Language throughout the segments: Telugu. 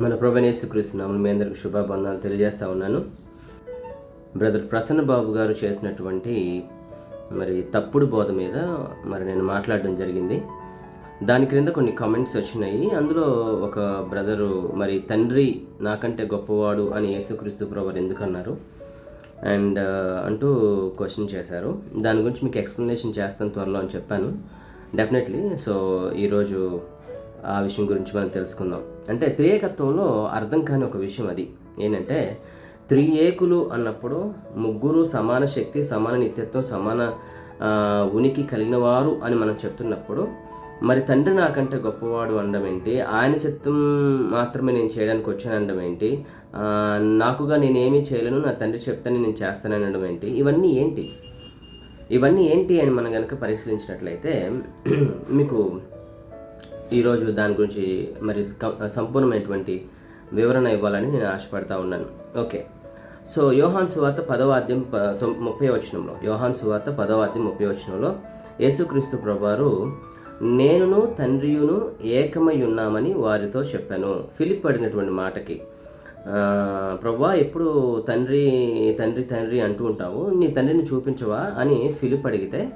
మన ప్రభనేసు కృష్ణనామని మీ అందరికి శుభాబంధాలు తెలియజేస్తూ ఉన్నాను. బ్రదర్ ప్రసన్న బాబు గారు చేసినటువంటి మరి తప్పుడు బోధ మీద మరి నేను మాట్లాడడం జరిగింది. దాని క్రింద కొన్ని కామెంట్స్ వచ్చినాయి. అందులో ఒక బ్రదరు మరి తండ్రి నాకంటే గొప్పవాడు అని యేసుక్రీస్తు ప్రభు ఎందుకు అన్నారు అండ్ అంటూ క్వశ్చన్ చేశారు. దాని గురించి మీకు ఎక్స్ప్లెనేషన్ చేస్తాను త్వరలో అని చెప్పాను. డెఫినెట్లీ సో ఈరోజు ఆ విషయం గురించి మనం తెలుసుకుందాం. అంటే త్రియేకత్వంలో అర్థం కాని ఒక విషయం అది. ఏంటంటే త్రియేకులు అన్నప్పుడు ముగ్గురు సమాన శక్తి సమాన నిత్యత్వం సమాన ఉనికి కలిగిన వారు అని మనం చెప్తున్నప్పుడు మరి తండ్రి నాకంటే గొప్పవాడు అనడం ఏంటి? ఆయన చిత్తం మాత్రమే నేను చేయడానికి వచ్చాను అనడం ఏంటి? నాకుగా నేనేమీ చేయలేను నా తండ్రి చెప్తాను నేను చేస్తాను అనడం ఏంటి? ఇవన్నీ ఏంటి? ఇవన్నీ ఏంటి అని మనం కనుక పరిశీలించినట్లయితే మీకు ఈరోజు దాని గురించి మరి క- సంపూర్ణమైనటువంటి వివరణ ఇవ్వాలని నేను ఆశపడతా ఉన్నాను. ఓకే. సో యోహాన్ సువార్త పదవాద్యం ప ముప్పై వచనంలో యోహాన్ సువార్త పదవాద్యం ముప్పై వచనంలో యేసుక్రీస్తు ప్రభువారు నేనును తండ్రియును ఏకమై ఉన్నామని వారితో చెప్పాను. ఫిలిప్ పడినటువంటి మాటకి ప్రభా ఎప్పుడు తండ్రి తండ్రి తండ్రి అంటూ ఉంటావు? నీ తండ్రిని చూపించవా? అని ఫిలిప్ అడిగితే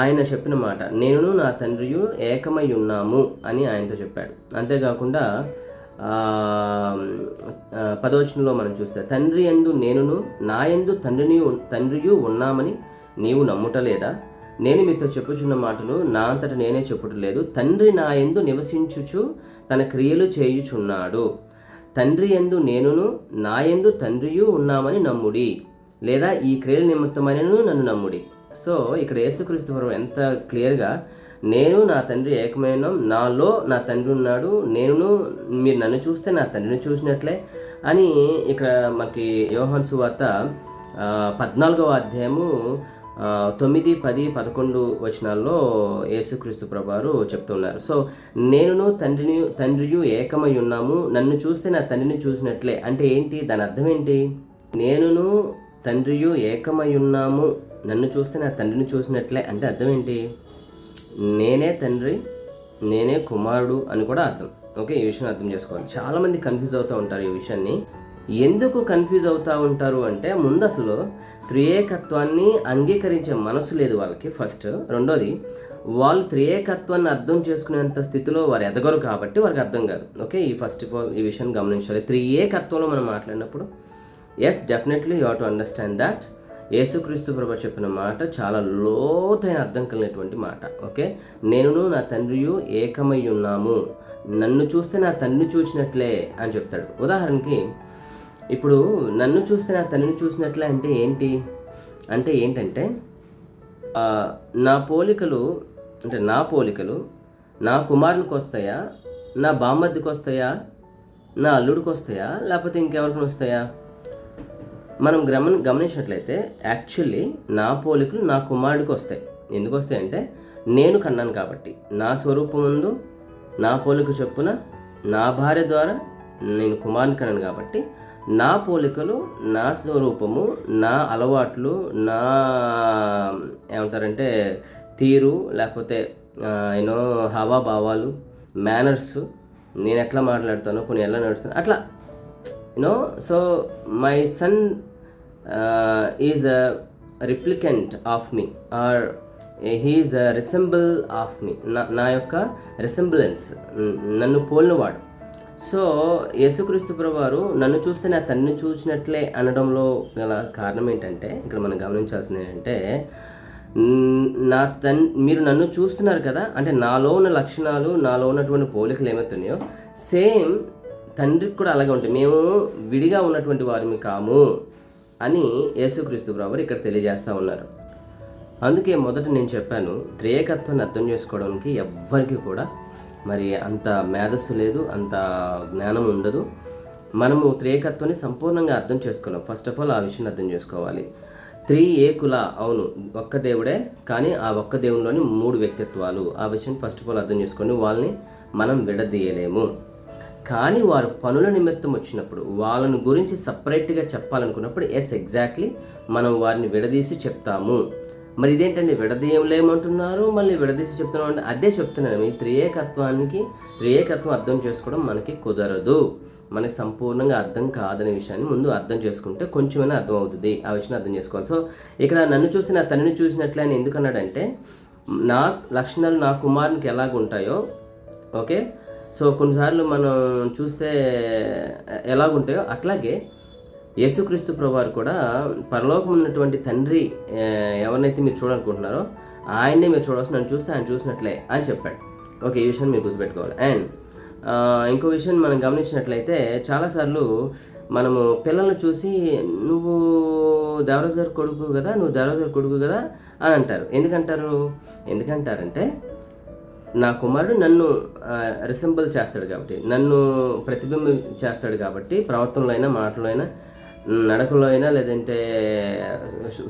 ఆయన చెప్పిన మాట నేను నా తండ్రియు ఏకమై ఉన్నాము అని ఆయనతో చెప్పాడు. అంతేకాకుండా పదవచనంలో మనం చూస్తే తండ్రి ఎందు నేనును నా ఎందు తండ్రిని తండ్రియు ఉన్నామని నీవు నమ్ముటలేదా? నేను మీతో చెప్పుచున్న మాటలు నా అంతట నేనే చెప్పుటలేదు. తండ్రి నా ఎందు నివసించుచు తన క్రియలు చేయుచున్నాడు. తండ్రి ఎందు నేనును నా ఎందు తండ్రియు ఉన్నామని నమ్ముడి లేదా ఈ క్రియల నిమిత్తమైనను నన్ను నమ్ముడి. సో ఇక్కడ యేసుక్రీస్తు ప్రభు ఎంత క్లియర్గా నేను నా తండ్రి ఏకమైన నాలో నా తండ్రి ఉన్నాడు నేను మీరు నన్ను చూస్తే నా తండ్రిని చూసినట్లే అని ఇక్కడ మనకి యోహన్ సువార్త పద్నాలుగవ అధ్యాయము తొమ్మిది పది పదకొండు వచనాల్లో యేసుక్రీస్తు ప్రభువారు చెప్తున్నారు సో నేనును తండ్రిని తండ్రియు ఏకమై ఉన్నాము నన్ను చూస్తే నా తండ్రిని చూసినట్లే. అంటే ఏంటి? దాని అర్థం ఏంటి? నేనును తండ్రియు ఏకమై ఉన్నాము నన్ను చూస్తే నా తండ్రిని చూసినట్లే అంటే అర్థం ఏంటి? నేనే తండ్రి నేనే కుమారుడు అని కూడా అర్థం. ఓకే ఈ విషయం అర్థం చేసుకోవాలి. చాలామంది కన్ఫ్యూజ్ అవుతూ ఉంటారు ఈ విషయాన్ని. ఎందుకు కన్ఫ్యూజ్ అవుతూ ఉంటారు అంటే ముందు అసలు త్రియేకత్వాన్ని అంగీకరించే మనసు లేదు వాళ్ళకి ఫస్ట్ రెండోది వాళ్ళు త్రియేకత్వాన్ని అర్థం చేసుకునేంత స్థితిలో వారు ఎదగరు కాబట్టి వారికి అర్థం కాదు. ఓకే ఈ ఫస్ట్ ఆఫ్ ఆల్ ఈ విషయాన్ని గమనించాలి. త్రియేకత్వంలో మనం మాట్లాడినప్పుడు yes definitely you to understand that Yesukristu ప్రభు చెప్పిన మాట చాలా లోతైన అర్థం కలిగినటువంటి మాట ఓకే? నేను నా తండ్రియు ఏకమై ఉన్నాము. నన్ను చూస్తే నా తండ్రిని చూసినట్లే అని చెప్తాడు. ఉదాహరణకి ఇప్పుడు నన్ను చూస్తే నా తండ్రిని చూసినట్లే అంటే ఏంటి? అంటే ఏంటంటే నా పోలికలు అంటే నా పోలికలు నా కుమారునికి వస్తాయా? నా బామ్మద్దికి వస్తాయా? నా అల్లుడికి వస్తాయా? లేకపోతే ఇంకెవరికి వస్తాయా? మనం గమని గమనించినట్లయితే యాక్చువల్లీ నా పోలికలు నా కుమారుడికి వస్తాయి. ఎందుకు వస్తాయంటే నేను కన్నాను కాబట్టి. నా స్వరూపం ముందు నా పోలిక చొప్పున నా భార్య ద్వారా నేను కుమారుని కన్నాను కాబట్టి నా పోలికలు నా స్వరూపము నా అలవాట్లు నా ఏమంటారంటే తీరు లేకపోతే యూనో హావాభావాలు మేనర్స్ నేను ఎట్లా మాట్లాడతానో కొన్ని ఎలా నడుస్తాను అట్లా. You know so my son is a replicant of me or he is a resemble of me నా నా యొక్క రిసెంబులెన్స్ నన్ను పోలినవాడు. సో యేసుక్రీస్తు ప్రభువారు నన్ను చూస్తే నా తన్ని చూసినట్లే అనడంలో గల కారణం ఏంటంటే ఇక్కడ మనం గమనించాల్సింది ఏంటంటే నా తన్ మీరు నన్ను చూస్తున్నారు కదా అంటే నాలో ఉన్న లక్షణాలు నాలో ఉన్నటువంటి పోలికలు ఏమవుతున్నాయో సేమ్ తండ్రికి కూడా అలాగే ఉంటాయి. మేము విడిగా ఉన్నటువంటి వారిని కాము. అని యేసుక్రీస్తు ప్రభు ఇక్కడ తెలియజేస్తూ ఉన్నారు. అందుకే మొదట నేను చెప్పాను త్రేయకత్వాన్ని అర్థం చేసుకోవడానికి ఎవ్వరికి కూడా మరి అంత మేధస్సు లేదు అంత జ్ఞానం ఉండదు. మనము త్రేయకత్వాన్ని సంపూర్ణంగా అర్థం చేసుకోలేం ఫస్ట్ ఆఫ్ ఆల్ ఆ విషయాన్ని అర్థం చేసుకోవాలి. త్రీ ఏకుల అవును ఒక్క దేవుడే కానీ ఆ ఒక్క దేవునిలోని మూడు వ్యక్తిత్వాలు. ఆ విషయం ఫస్ట్ ఆఫ్ ఆల్ అర్థం చేసుకొని వాళ్ళని మనం విడదీయలేము. కానీ వారు పనుల నిమిత్తం వచ్చినప్పుడు వాళ్ళని గురించి సపరేట్గా చెప్పాలనుకున్నప్పుడు ఎస్ ఎగ్జాక్ట్లీ మనం వారిని విడదీసి చెప్తాము. మరి ఇదేంటండి? విడదీయలేమంటున్నారు మళ్ళీ విడదీసి చెప్తున్నాం అంటే అదే చెప్తున్నాను. మీ త్రియేకత్వానికి త్రియేకత్వం అర్థం చేసుకోవడం మనకి కుదరదు. మనకి సంపూర్ణంగా అర్థం కాదనే విషయాన్ని ముందు అర్థం చేసుకుంటే కొంచెమైనా అర్థం అవుతుంది. ఆ విషయాన్ని అర్థం చేసుకోవాలి. సో ఇక్కడ నన్ను చూసి నా తనని చూసినట్లే అని నా లక్షణాలు నా కుమారునికి ఎలాగుంటాయో ఓకే? సో కొన్నిసార్లు మనం చూస్తే ఎలాగుంటాయో అట్లాగే యేసుక్రీస్తు ప్రభువారు కూడా పరలోకం ఉన్నటువంటి తండ్రి ఎవరినైతే మీరు చూడాలనుకుంటున్నారో ఆయన్నే మీరు చూడాల్సిన నన్ను చూస్తే ఆయన చూసినట్లే అని చెప్పాడు. ఓకే ఈ విషయాన్ని మీరు గుర్తుపెట్టుకోవాలి. అండ్ ఇంకో విషయం మనం గమనించినట్లయితే చాలాసార్లు మనము పిల్లల్ని చూసి నువ్వు దేవరాజు గారి కొడుకు కదా నువ్వు దేవరాజు గారి కొడుకు కదా అని అంటారు. ఎందుకంటారు? ఎందుకంటారంటే నా కుమారుడు నన్ను రిసెంబుల్ చేస్తాడు కాబట్టి నన్ను ప్రతిబింబం చేస్తాడు కాబట్టి ప్రవర్తనలో అయినా మాటలో అయినా నడకలో అయినా లేదంటే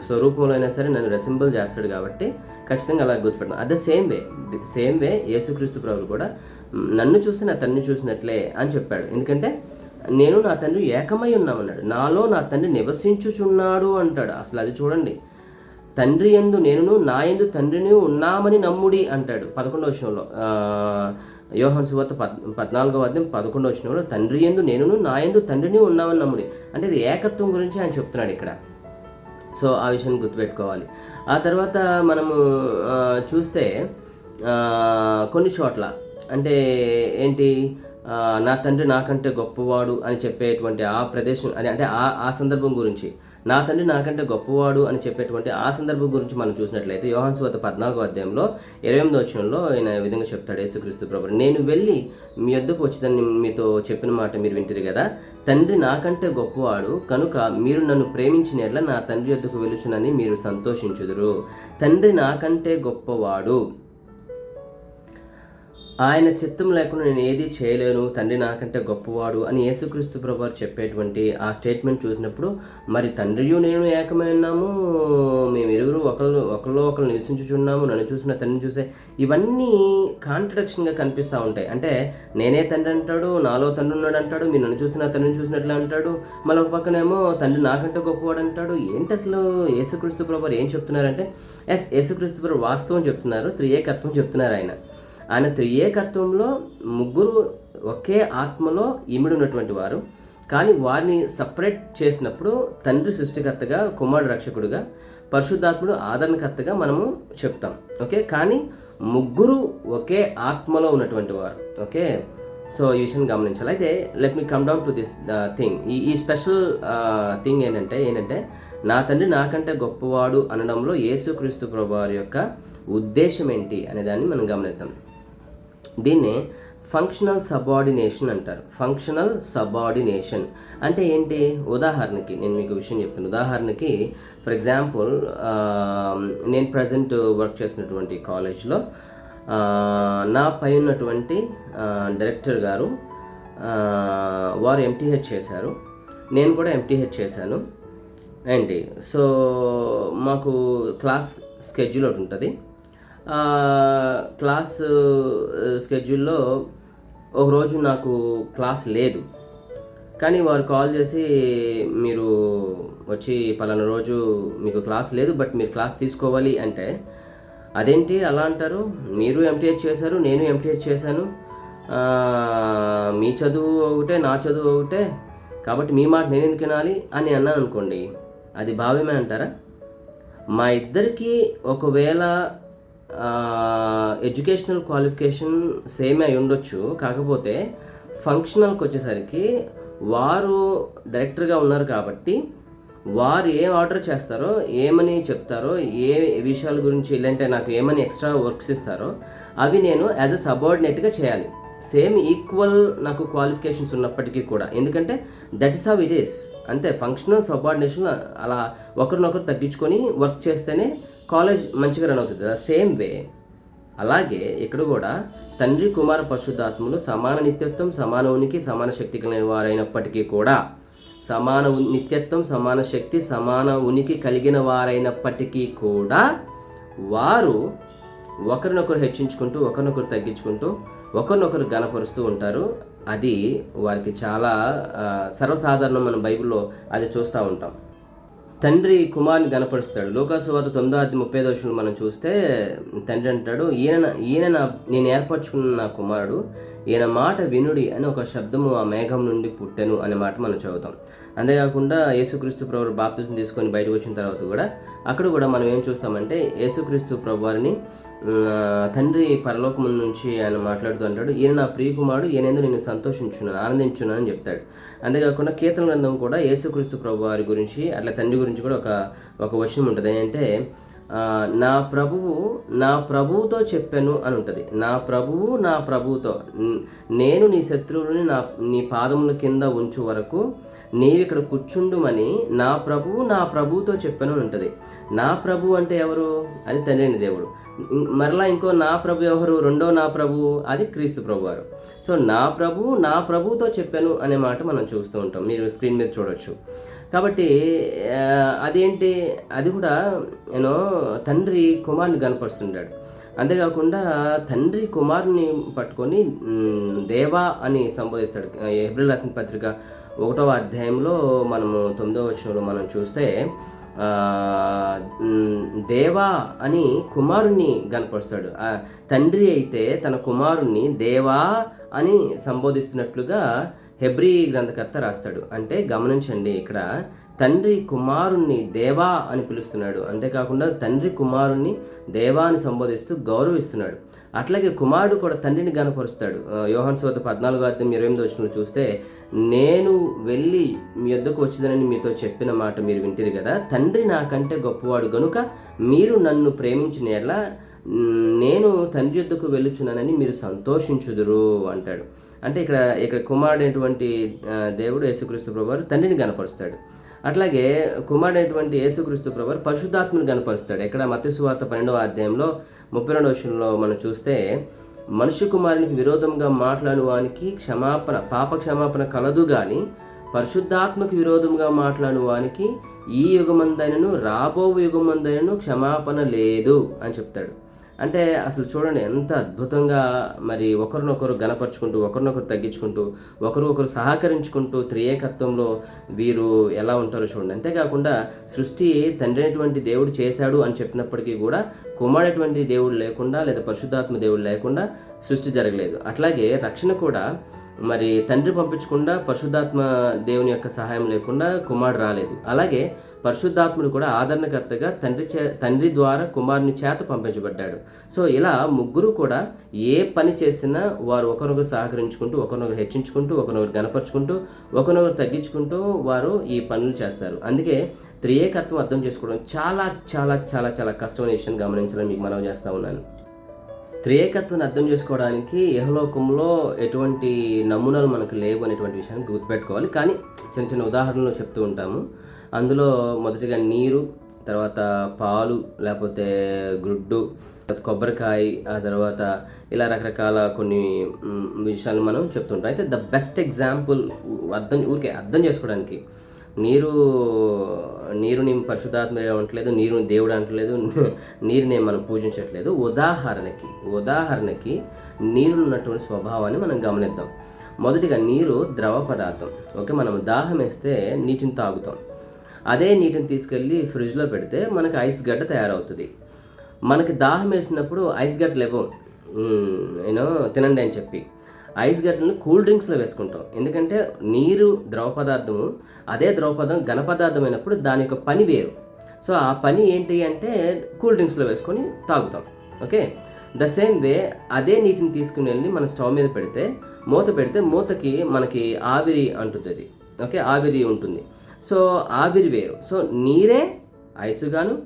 స్వరూపంలో అయినా సరే నన్ను రెసింబుల్ చేస్తాడు కాబట్టి ఖచ్చితంగా అలా గుర్తుపెడతాను. అదే సేమ్ వే సేమ్ వే యేసుక్రీస్తు ప్రభులు కూడా నన్ను చూస్తే నా తండ్రిని చూసినట్లే అని చెప్పాడు. ఎందుకంటే నేను నా తండ్రి ఏకమై ఉన్నామన్నాడు. నాలో నా తండ్రి నివసించుచున్నాడు అంటాడు. అసలు అది చూడండి. తండ్రి ఎందు నేనును నా ఎందు తండ్రిని ఉన్నామని నమ్ముడి అంటాడు. పదకొండవ విషయంలో యోహన్ సువార్త పద్ పద్నాలుగవ అధ్యాయం పదకొండవ విషయంలో తండ్రి ఎందు నేనును నా ఎందు తండ్రిని ఉన్నామని నమ్ముడి. అంటే ఇది ఏకత్వం గురించి ఆయన చెప్తున్నాడు ఇక్కడ. సో ఆ విషయాన్ని గుర్తుపెట్టుకోవాలి. ఆ తర్వాత మనము చూస్తే కొన్ని చోట్ల అంటే ఏంటి నా తండ్రి నాకంటే గొప్పవాడు అని చెప్పేటువంటి ఆ ప్రదేశం అది అంటే ఆ ఆ సందర్భం గురించి. నా తండ్రి నాకంటే గొప్పవాడు అని చెప్పేటువంటి ఆ సందర్భం గురించి మనం చూసినట్లయితే యోహాన్స్ సువార్త పద్నాలుగో అధ్యాయంలో ఇరవై ఎనిమిది వచ్చంలో ఆయన విధంగా చెప్తాడు యేసుక్రీస్తు ప్రభు నేను వెళ్ళి మీ వద్దకు వచ్చిందని మీతో చెప్పిన మాట మీరు వింటారు కదా. తండ్రి నాకంటే గొప్పవాడు కనుక మీరు నన్ను ప్రేమించిన ఎట్లా నా తండ్రి వద్దకు వెలుచునని మీరు సంతోషించుదురు. తండ్రి నాకంటే గొప్పవాడు. ఆయన చిత్తం లేకుండా నేను ఏది చేయలేను తండ్రి నాకంటే గొప్పవాడు అని యేసుక్రీస్తు ప్రభు చెప్పేటువంటి ఆ స్టేట్మెంట్ చూసినప్పుడు మరి తండ్రియు నేను ఏకమైనాము మేము ఇరువురు ఒకళ్ళు ఒకళ్ళు ఒకళ్ళు నివసించుచున్నాము నన్ను చూసిన తండ్రిని చూసే ఇవన్నీ కాంట్రడక్షన్గా కనిపిస్తూ ఉంటాయి. అంటే నేనే తండ్రి అంటాడు నాలో తండ్రి ఉన్నాడు అంటాడు మీరు నన్ను చూసిన తండ్రిని చూసినట్లు అంటాడు మళ్ళీ ఒక పక్కనేమో తండ్రి నాకంటే గొప్పవాడు అంటాడు. ఏంటి అసలు యేసుక్రీస్తు ప్రభు ఏం చెప్తున్నారంటే ఎస్ యేసుక్రీస్తు ప్రభు వాస్తవం చెప్తున్నారు త్రియేకత్వం చెప్తున్నారు ఆయన. ఆయన త్రియేకత్వంలో ముగ్గురు ఒకే ఆత్మలో ఇమిడి ఉన్నటువంటి వారు. కానీ వారిని సపరేట్ చేసినప్పుడు తండ్రి సృష్టికర్తగా కుమారుడు రక్షకుడుగా పరిశుద్ధాత్ముడు ఆదరణకర్తగా మనము చెప్తాం. ఓకే? కానీ ముగ్గురు ఒకే ఆత్మలో ఉన్నటువంటి వారు. ఓకే? సో ఈ విషయం గమనించాలి. అయితే let me come down to this thing ఈ ఈ స్పెషల్ థింగ్ uh, ఏంటంటే ఏంటంటే నా తండ్రి నాకంటే గొప్పవాడు అనడంలో యేసుక్రీస్తు ప్రభు వారి యొక్క ఉద్దేశం ఏంటి అనే దాన్ని మనం గమనిద్దాం. దీన్ని ఫంక్షనల్ సబార్డినేషన్ అంటారు. ఫంక్షనల్ సబార్డినేషన్ అంటే ఏంటి? ఉదాహరణకి నేను మీకు విషయం చెప్తాను ఉదాహరణకి ఫర్ ఎగ్జాంపుల్ నేను ప్రజెంట్ వర్క్ చేస్తున్నటువంటి కాలేజ్లో నా పై ఉన్నటువంటి డైరెక్టర్ గారు వారు ఎంటీహెచ్ చేశారు. నేను కూడా ఎంటీహెచ్ చేశాను. ఏంటి? సో మాకు క్లాస్ స్కెడ్యూల్ ఒకటి ఉంటుంది. క్లాస్ స్కెడ్యూల్లో ఒకరోజు నాకు క్లాస్ లేదు. కానీ వారు కాల్ చేసి మీరు వచ్చి పలానా రోజు మీకు క్లాస్ లేదు బట్ మీరు క్లాస్ తీసుకోవాలి అంటే అదేంటి అలా అంటారు? మీరు ఎంటీహెచ్ చేశారు నేను ఎంటీహెచ్ చేశాను. మీ చదువు ఒకటే నా చదువు ఒకటే. కాబట్టి మీ మాట నేను ఎందుకు వినాలి అని అన్నాను అనుకోండి అది భావ్యమే అంటారా? మా ఇద్దరికి ఒకవేళ ఎడ్యుకేషనల్ క్వాలిఫికేషన్ సేమ్ అయి ఉండొచ్చు. కాకపోతే ఫంక్షనల్కి వచ్చేసరికి వారు డైరెక్టర్గా ఉన్నారు కాబట్టి వారు ఏ ఆర్డర్ చేస్తారో ఏమని చెప్తారో ఏ విషయాల గురించి ఇలాంటి నాకు ఏమని ఎక్స్ట్రా వర్క్స్ ఇస్తారో అవి నేను యాజ్ అ సబార్డినేట్గా చేయాలి. సేమ్ ఈక్వల్ నాకు క్వాలిఫికేషన్స్ ఉన్నప్పటికీ కూడా. ఎందుకంటే that is how it is. అంతే ఫంక్షనల్ సబార్డినేషన్ అలా ఒకరినొకరు తగ్గించుకొని వర్క్ చేస్తేనే కాలేజ్ మంచిగా రన్ అవుతుంది కదా? Same way. అలాగే ఇక్కడ కూడా తండ్రి కుమార పరిశుద్ధాత్మలు సమాన నిత్యత్వం సమాన ఉనికి సమాన శక్తి కలిగిన వారైనప్పటికీ కూడా సమాన ఉ- నిత్యత్వం సమాన శక్తి సమాన ఉనికి కలిగిన వారైనప్పటికీ కూడా వారు ఒకరినొకరు హెచ్చించుకుంటూ ఒకరినొకరు తగ్గించుకుంటూ ఒకరినొకరు గనపరుస్తూ ఉంటారు. అది వారికి చాలా సర్వసాధారణం మన బైబిల్లో అది చూస్తూ ఉంటాం. తండ్రి కుమార్ని గనపరుస్తాడు. లోకాసువాత తొమ్మిదో ముప్పై దోషులు మనం చూస్తే తండ్రి అంటాడు ఈయన ఈయన నా నేను ఏర్పరచుకున్న నా కుమారుడు ఈయన మాట వినుడి అని ఒక శబ్దము ఆ మేఘం నుండి పుట్టెను అనే మాట మనం చదువుతాం. అంతేకాకుండా యేసుక్రీస్తు ప్రభు బాప్తిజం తీసుకొని బయటకు వచ్చిన తర్వాత కూడా అక్కడ కూడా మనం ఏం చూస్తామంటే యేసుక్రీస్తు ప్రభు వారిని తండ్రి పరలోకం నుంచి ఆయన మాట్లాడుతూ అంటాడు ఈయన నా ప్రియకుమారుడు ఈయనేందు నేను సంతోషించున్నాను ఆనందించున్నాను అని చెప్తాడు. అంతేకాకుండా కీర్తన గ్రంథం కూడా యేసుక్రీస్తు ప్రభు వారి గురించి అట్లా తండ్రి గురించి కూడా ఒక ఒక వచనం ఉంటుంది. ఏంటంటే నా ప్రభువు నా ప్రభువుతో చెప్పాను అని ఉంటుంది. నా ప్రభువు నా ప్రభువుతో. నేను నీ శత్రువుని నా నీ పాదముల కింద ఉంచు వరకు నీవు ఇక్కడ కూర్చుండుమని నా ప్రభువు నా ప్రభువుతో చెప్పాను అని ఉంటుంది. నా ప్రభు అంటే ఎవరు? అది తండ్రిని దేవుడు. మరలా ఇంకో నా ప్రభు ఎవరు? రెండో నా ప్రభు అది క్రీస్తు ప్రభు వారు సో నా ప్రభు నా ప్రభువుతో చెప్పాను అనే మాట మనం చూస్తూ ఉంటాం. మీరు స్క్రీన్ మీద చూడొచ్చు. కాబట్టి అదేంటి? అది కూడా నేను తండ్రి కుమారుని కనపరుస్తుంటాడు అంతేకాకుండా తండ్రి కుమారుని పట్టుకొని దేవా అని సంబోధిస్తాడు. ఏప్రిల్ రాసిన పత్రిక ఒకటవ అధ్యాయంలో మనము తొమ్మిదవ వచనంలో మనం చూస్తే దేవా అని కుమారుణ్ణి కనపరుస్తాడు తండ్రి అయితే తన కుమారుణ్ణి దేవా అని సంబోధిస్తున్నట్లుగా హెబ్రీ గ్రంథకర్త రాస్తాడు. అంటే గమనించండి ఇక్కడ తండ్రి కుమారుణ్ణి దేవా అని పిలుస్తున్నాడు. అంతేకాకుండా తండ్రి కుమారుణ్ణి దేవా అని సంబోధిస్తూ గౌరవిస్తున్నాడు. అట్లాగే కుమారుడు కూడా తండ్రిని గనపరుస్తాడు యోహన్ యోహాన్ సోత పద్నాలుగో అధ్యాయం ఇరవై ఎనిమిది వచ్చిన చూస్తే నేను వెళ్ళి మీ యొద్దకు వచ్చిందని మీతో చెప్పిన మాట మీరు వింటారు కదా. తండ్రి నాకంటే గొప్పవాడు గనుక మీరు నన్ను ప్రేమించిన ఎట్లా నేను తండ్రి యొద్దకు వెళ్ళుచున్నానని మీరు సంతోషించుదురు అంటాడు. అంటే ఇక్కడ ఇక్కడ కుమారుడైనటువంటి దేవుడు యేసుక్రీస్తు ప్రభువారు తండ్రిని కనపరుస్తాడు అట్లాగే కుమారుడైనటువంటి యేసుక్రీస్తు ప్రభువారు పరిశుద్ధాత్మని కనపరుస్తాడు ఇక్కడ మత్స్యవార్త పన్నెండవ అధ్యాయంలో ముప్పై రెండవ విషయంలో మనం చూస్తే మనుష్య కుమారునికి విరోధంగా మాట్లాడిన వానికి క్షమాపణ పాప క్షమాపణ కలదు కానీ పరిశుద్ధాత్మకు విరోధంగా మాట్లాడిన వానికి ఈ యుగమందైనను రాబో యుగమందైనను క్షమాపణ లేదు అని చెప్తాడు. అంటే అసలు చూడండి ఎంత అద్భుతంగా మరి ఒకరినొకరు గనపరుచుకుంటూ ఒకరినొకరు తగ్గించుకుంటూ ఒకరు ఒకరు సహకరించుకుంటూ త్రియేకత్వంలో వీరు ఎలా ఉంటారో చూడండి. అంతేకాకుండా సృష్టి తండ్రి అయినటువంటి దేవుడు చేశాడు అని చెప్పినప్పటికీ కూడా కుమారుడటువంటి దేవుడు లేకుండా లేదా పరిశుద్ధాత్మ దేవుడు లేకుండా సృష్టి జరగలేదు. అట్లాగే రక్షణ కూడా మరి తండ్రి పంపించకుండా పరిశుద్ధాత్మ దేవుని యొక్క సహాయం లేకుండా కుమారుడు రాలేదు. అలాగే పరిశుద్ధాత్ముడు కూడా ఆదరణకర్తగా తండ్రి చే తండ్రి ద్వారా కుమారుని చేత పంపించబడ్డాడు. సో ఇలా ముగ్గురు కూడా ఏ పని చేసినా వారు ఒకరినొకరు సహకరించుకుంటూ ఒకరినొకరు హెచ్చించుకుంటూ ఒకరినొకరు గనపరుచుకుంటూ ఒకరినొకరు తగ్గించుకుంటూ వారు ఈ పనులు చేస్తారు. అందుకే త్రియేకత్వం అర్థం చేసుకోవడం చాలా చాలా చాలా చాలా కష్టమైన విషయం గమనించడం మీకు మనం చేస్తూ ఉన్నాను. త్రియేకత్వాన్ని అర్థం చేసుకోవడానికి యహలోకంలో ఎటువంటి నమూనాలు మనకు లేవు అనేటువంటి విషయాన్ని గుర్తుపెట్టుకోవాలి. కానీ చిన్న చిన్న ఉదాహరణలు చెప్తూ ఉంటాము. అందులో మొదటిగా నీరు తర్వాత పాలు లేకపోతే గుడ్డు కొబ్బరికాయ ఆ తర్వాత ఇలా రకరకాల కొన్ని విషయాలు మనం చెప్తుంటాం. అయితే ద బెస్ట్ ఎగ్జాంపుల్ అర్థం ఊరికే అర్థం చేసుకోవడానికి నీరు నీరు నేను పరిశుద్ధాత్మ అనట్లేదు నీరు దేవుడు అనట్లేదు నీరుని మనం పూజించట్లేదు. ఉదాహరణకి ఉదాహరణకి నీరు ఉన్నటువంటి స్వభావాన్ని మనం గమనిద్దాం. మొదటిగా నీరు ద్రవ పదార్థం. ఓకే మనం దాహం వేస్తే నీటిని తాగుతాం. అదే నీటిని తీసుకెళ్ళి ఫ్రిడ్జ్లో పెడితే మనకి ఐస్ గడ్డ తయారవుతుంది. మనకి దాహం వేసినప్పుడు ఐస్ గడ్డలు ఇవ్వం యూనో తినండి అని చెప్పి. ఐస్ గడ్డలను కూల్ డ్రింక్స్లో వేసుకుంటాం. ఎందుకంటే నీరు ద్రవ పదార్థము అదే ద్రవ పదార్థం ఘన పదార్థం అయినప్పుడు దాని యొక్క పని వేరు. సో ఆ పని ఏంటి అంటే కూల్ డ్రింక్స్లో వేసుకొని తాగుతాం. ఓకే? ద సేమ్ వే అదే నీటిని తీసుకుని వెళ్ళి మన స్టవ్ మీద పెడితే మూత పెడితే మూతకి మనకి ఆవిరి అంటుతుంది. ఓకే? ఆవిరి ఉంటుంది. సో ఆవిరి వేరు. సో నీరే ఐసుగాను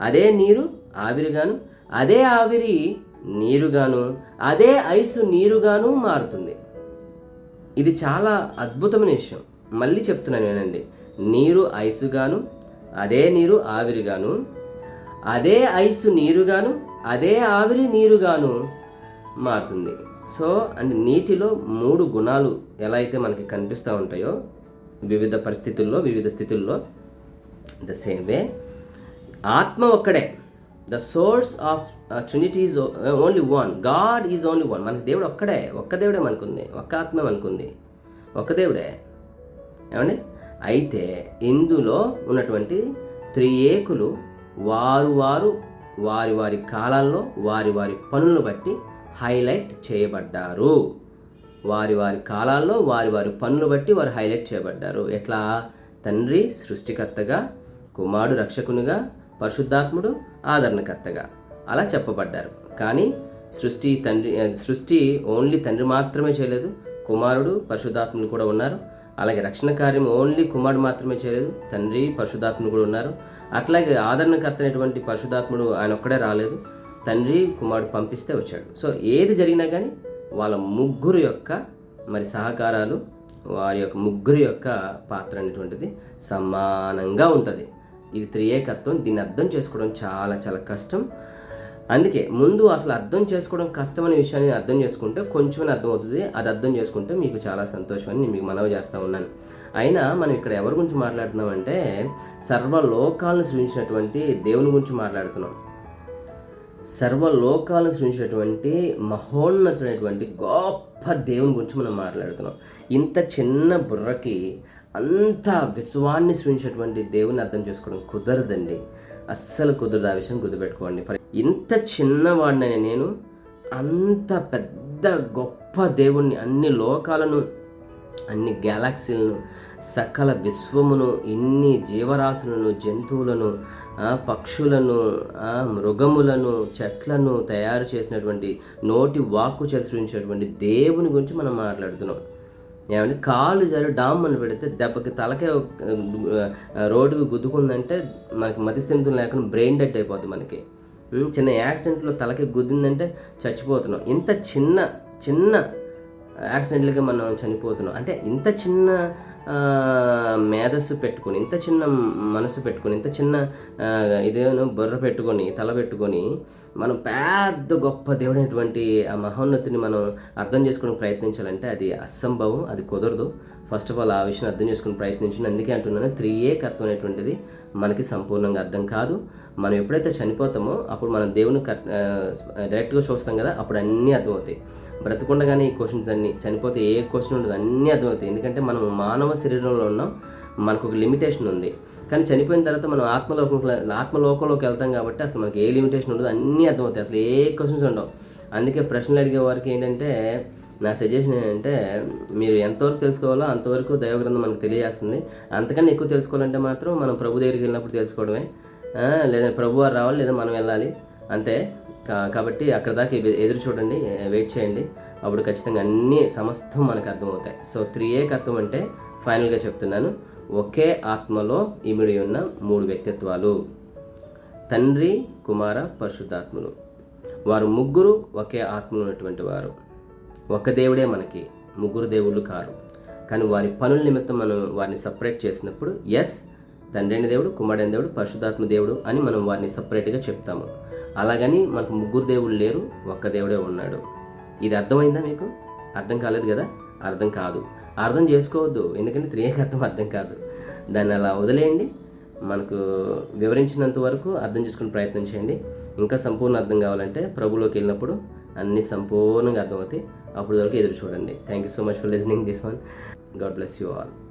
అదే నీరు ఆవిరిగాను అదే ఆవిరి నీరుగాను అదే ఐసు నీరుగాను మారుతుంది. ఇది చాలా అద్భుతమైన విషయం. మళ్ళీ చెప్తున్నాను నేనండి నీరు ఐసుగాను అదే నీరు ఆవిరిగాను అదే ఐసు నీరుగాను అదే ఆవిరి నీరుగాను మారుతుంది. సో అండ్ నీటిలో మూడు గుణాలు ఎలా అయితే మనకి కనిపిస్తూ ఉంటాయో వివిధ పరిస్థితుల్లో వివిధ స్థితుల్లో ద సేమ్ వే ఆత్మ ఒక్కడే. The source of Trinity is only one God is only one మనకి దేవుడు ఒక్కడే. ఒక్క దేవుడే మనకుంది. ఒక్క ఆత్మ మనకుంది. ఒక్క దేవుడే. ఏమండి? అయితే ఇందులో ఉన్నటువంటి త్రియేకులు వారు వారు వారి వారి కాలాల్లో వారి వారి పనులను బట్టి హైలైట్ చేయబడ్డారు. వారి వారి కాలాల్లో వారి వారి పనులు బట్టి వారు హైలైట్ చేయబడ్డారు. ఎట్లా? తండ్రి సృష్టికర్తగా కుమారుడు రక్షకునిగా పరిశుద్ధాత్ముడు ఆదరణకర్తగా అలా చెప్పబడ్డారు. కానీ సృష్టి తండ్రి సృష్టి ఓన్లీ తండ్రి మాత్రమే చేయలేదు కుమారుడు పరిశుద్ధాత్ములు కూడా ఉన్నారు. అలాగే రక్షణ కార్యం ఓన్లీ కుమారుడు మాత్రమే చేయలేదు తండ్రి పరిశుధాత్ముడు కూడా ఉన్నారు. అట్లాగే ఆదరణకర్త అయినటువంటి పరిశుధాత్ముడు ఆయన ఒక్కడే రాలేదు తండ్రి కుమారుడు పంపిస్తే వచ్చాడు. సో ఏది జరిగినా కానీ వాళ్ళ ముగ్గురు యొక్క మరి సహకారాలు వారి యొక్క ముగ్గురు యొక్క పాత్ర అనేటువంటిది సమానంగా ఉంటుంది. ఇది త్రియేకత్వం దీన్ని అర్థం చేసుకోవడం చాలా చాలా కష్టం. అందుకే ముందు అసలు అర్థం చేసుకోవడం కష్టమనే విషయాన్ని అర్థం చేసుకుంటే కొంచెం అర్థం అవుతుంది అది అర్థం చేసుకుంటే మీకు చాలా సంతోషం అని నేను మీకు మనవి చేస్తూ ఉన్నాను. అయినా మనం ఇక్కడ ఎవరి గురించి మాట్లాడుతున్నామంటే సర్వలోకాలను సృష్టించినటువంటి దేవుని గురించి మాట్లాడుతున్నాం. సర్వలోకాలు సృష్టించినటువంటి మహోన్నతమైనటువంటి గొప్ప దేవుని గురించి మనం మాట్లాడుతున్నాం. ఇంత చిన్న బుర్రకి అంత విశ్వాన్ని సృష్టించినటువంటి దేవుని అర్థం చేసుకోవడం కుదరదండి. అస్సలు కుదరదు ఆ విషయం గుర్తుపెట్టుకోండి. ఫర్ ఇంత చిన్నవాడినైనా నేను అంత పెద్ద గొప్ప దేవుణ్ణి అన్ని లోకాలను అన్ని గ్యాలక్సీలను సకల విశ్వమును ఇన్ని జీవరాశులను జంతువులను పక్షులను మృగములను చెట్లను తయారు చేసినటువంటి నోటి వాక్కు చేసినటువంటి దేవుని గురించి మనం మాట్లాడుతున్నాం. ఏమంటే కాలు జరి డామ్ అని పెడితే దెబ్బకి తలకే రోడ్డుకి గుద్దుకుందంటే మనకి మతిస్థిమితం లేకుండా బ్రెయిన్ డెడ్ అయిపోతుంది మనకి. చిన్న యాక్సిడెంట్లో తలకి గుద్దిందంటే చచ్చిపోతున్నాం. ఇంత చిన్న చిన్న యాక్సిడెంట్లకి మనం చనిపోతున్నాం. అంటే ఇంత చిన్న మేధస్సు పెట్టుకొని ఇంత చిన్న మనసు పెట్టుకొని ఇంత చిన్న ఇదేమో బుర్ర పెట్టుకొని తల పెట్టుకొని మనం పెద్ద గొప్ప దేవుడైనటువంటి ఆ మహోన్నతిని మనం అర్థం చేసుకోవడానికి ప్రయత్నించాలంటే అది అసంభవం అది కుదరదు. ఫస్ట్ ఆఫ్ ఆల్ ఆ విషయం అర్థం చేసుకుని ప్రయత్నించింది అందుకే అంటున్నాను త్రీ ఏ కత్వం అనేటువంటిది మనకి సంపూర్ణంగా అర్థం కాదు. మనం ఎప్పుడైతే చనిపోతామో అప్పుడు మనం దేవుని డైరెక్ట్గా చూస్తాం కదా అప్పుడు అన్నీ అర్థమవుతాయి. బ్రతకుండగానే ఈ క్వశ్చన్స్ అన్నీ చనిపోతే ఏ క్వశ్చన్ ఉండదు అన్నీ అర్థమవుతాయి. ఎందుకంటే మనం మానవ శరీరంలో ఉన్నాం మనకు ఒక లిమిటేషన్ ఉంది. కానీ చనిపోయిన తర్వాత మనం ఆత్మలోకం ఆత్మలోకంలోకి వెళ్తాం కాబట్టి అసలు మనకి ఏ లిమిటేషన్ ఉండదు అన్నీ అర్థమవుతాయి. అసలు ఏ క్వశ్చన్స్ ఉండవు. అందుకే ప్రశ్నలు అడిగే వారికి ఏంటంటే నా సజెషన్ ఏంటంటే మీరు ఎంతవరకు తెలుసుకోవాలో అంతవరకు దైవగ్రంథం మనకు తెలియజేస్తుంది. అంతకన్నా ఎక్కువ తెలుసుకోవాలంటే మాత్రం మనం ప్రభు దగ్గరికి వెళ్ళినప్పుడు తెలుసుకోవడమే. లేదా ప్రభు వారు రావాలి లేదా మనం వెళ్ళాలి. అంతే. కాబట్టి అక్కడ దాకా ఎదురు చూడండి వెయిట్ చేయండి. అప్పుడు ఖచ్చితంగా అన్ని సమస్తం మనకు అర్థమవుతాయి. సో త్రీ ఏకత్వం అంటే ఫైనల్గా చెప్తున్నాను. ఒకే ఆత్మలో ఇమిడి ఉన్న మూడు వ్యక్తిత్వాలు. తండ్రి కుమార పరిశుద్ధాత్ములు. వారు ముగ్గురు ఒకే ఆత్మలు ఉన్నటువంటి వారు. ఒక దేవుడే మనకి ముగ్గురు దేవుళ్ళు కారు. కానీ వారి పనుల నిమిత్తం మనం వారిని సపరేట్ చేసినప్పుడు ఎస్ తండ్రి దేవుడు కుమారుడైన దేవుడు పరిశుద్ధాత్మ దేవుడు అని మనం వారిని సపరేట్గా చెప్తాము. అలాగని మనకు ముగ్గురు దేవుళ్ళు లేరు ఒక్క దేవుడే ఉన్నాడు. ఇది అర్థమైందా మీకు? అర్థం కాలేదు కదా? అర్థం కాదు. అర్థం చేసుకోవద్దు. ఎందుకంటే త్రియేకర్థం అర్థం కాదు. దాన్ని అలా వదిలేయండి. మనకు వివరించినంత వరకు అర్థం చేసుకునే ప్రయత్నం చేయండి. ఇంకా సంపూర్ణ అర్థం కావాలంటే ప్రభులోకి వెళ్ళినప్పుడు అన్నీ సంపూర్ణంగా అర్థమవుతాయి. అప్పుడు వరకు ఎదురు చూడండి. Thank you so much for listening this one God bless you all